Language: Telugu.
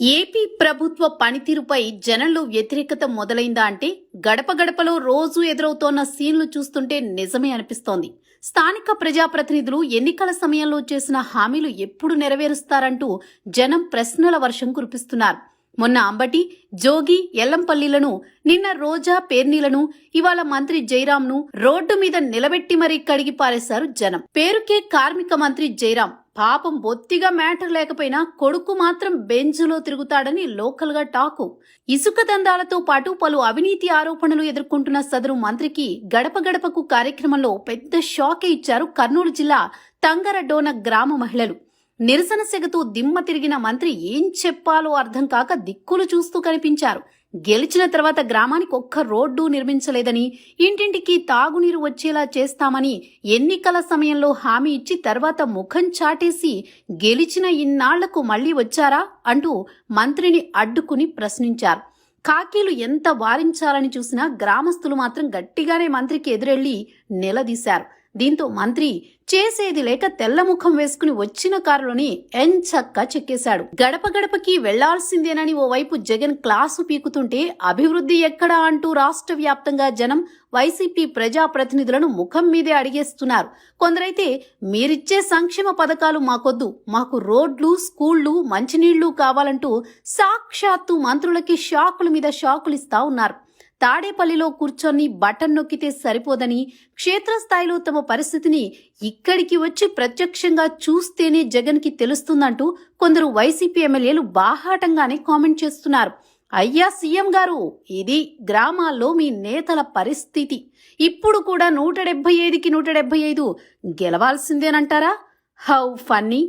ఏపీ ప్రభుత్వ పనితీరుపై జనంలో వ్యతిరేకత మొదలైందా అంటే గడప గడపలో రోజు ఎదురవుతోన్న సీన్లు చూస్తుంటే నిజమే అనిపిస్తోంది. స్థానిక ప్రజాప్రతినిధులు ఎన్నికల సమయంలో చేసిన హామీలు ఎప్పుడు నెరవేరుస్తారంటూ జనం ప్రశ్నల వర్షం కురిపిస్తున్నారు. మొన్న అంబటి జోగి ఎల్లంపల్లిలను నిన్న రోజా పేర్నీలను ఇవాళ మంత్రి జైరాంను రోడ్డు మీద నిలబెట్టి మరీ కడిగి పారేశారు జనం. పేరుకే కార్మిక మంత్రి జైరాం. పాపం బొత్తిగా మ్యాటర్ లేకపోయినా కొడుకు మాత్రం బెంజులో తిరుగుతాడని లోకల్గా టాకు. ఇసుక దందాలతో పాటు పలు అవినీతి ఆరోపణలు ఎదుర్కొంటున్న సదరు మంత్రికి గడప గడపకు కార్యక్రమంలో పెద్ద షాకే ఇచ్చారు కర్నూలు జిల్లా తంగరడోన గ్రామ మహిళలు. నిరసన సెగతో దిమ్మ తిరిగిన మంత్రి ఏం చెప్పాలో అర్థం కాక దిక్కులు చూస్తూ కనిపించారు. గెలిచిన తర్వాత గ్రామానికి ఒక్క రోడ్డు నిర్మించలేదని ఇంటింటికి తాగునీరు వచ్చేలా చేస్తామని ఎన్నికల సమయంలో హామీ ఇచ్చి తర్వాత ముఖం చాటేసి గెలిచిన ఇన్నాళ్ళకు మళ్ళీ వచ్చారా అంటూ మంత్రిని అడ్డుకుని ప్రశ్నించారు. కాకీలు ఎంత వారించాలని చూసినా గ్రామస్తులు మాత్రం గట్టిగానే మంత్రికి ఎదురెళ్ళి నిలదీశారు. దీంతో మంత్రి చేసేది లేక తెల్లముఖం వేసుకుని వచ్చిన కారులోని ఎంచక్క చెక్కేశాడు. గడప గడపకి వెళ్ళాల్సిందేనని ఓవైపు జగన్ క్లాసు పీకుతుంటే అభివృద్ధి ఎక్కడా అంటూ రాష్ట్ర వ్యాప్తంగా జనం వైసీపీ ప్రజాప్రతినిధులను ముఖం మీదే అడిగేస్తున్నారు. కొందరైతే మీరిచ్చే సంక్షేమ పథకాలు మాకొద్దు మాకు రోడ్లు స్కూళ్ళు మంచినీళ్ళు కావాలంటూ సాక్షాత్తు మంత్రులకి షాకుల మీద షాకులు ఇస్తా ఉన్నారు. తాడేపల్లిలో కూర్చొని బటన్ నొక్కితే సరిపోదని క్షేత్రస్థాయిలో తమ పరిస్థితిని ఇక్కడికి వచ్చి ప్రత్యక్షంగా చూస్తేనే జగన్కి తెలుస్తుందంటూ కొందరు వైసీపీ ఎమ్మెల్యేలు బాహాటంగానే కామెంట్ చేస్తున్నారు. అయ్యా సీఎం గారు ఇది గ్రామాల్లో మీ నేతల పరిస్థితి. ఇప్పుడు కూడా నూట డెబ్బై ఐదుకి నూట డెబ్బై ఐదు గెలవాల్సిందేనంటారా? How funny!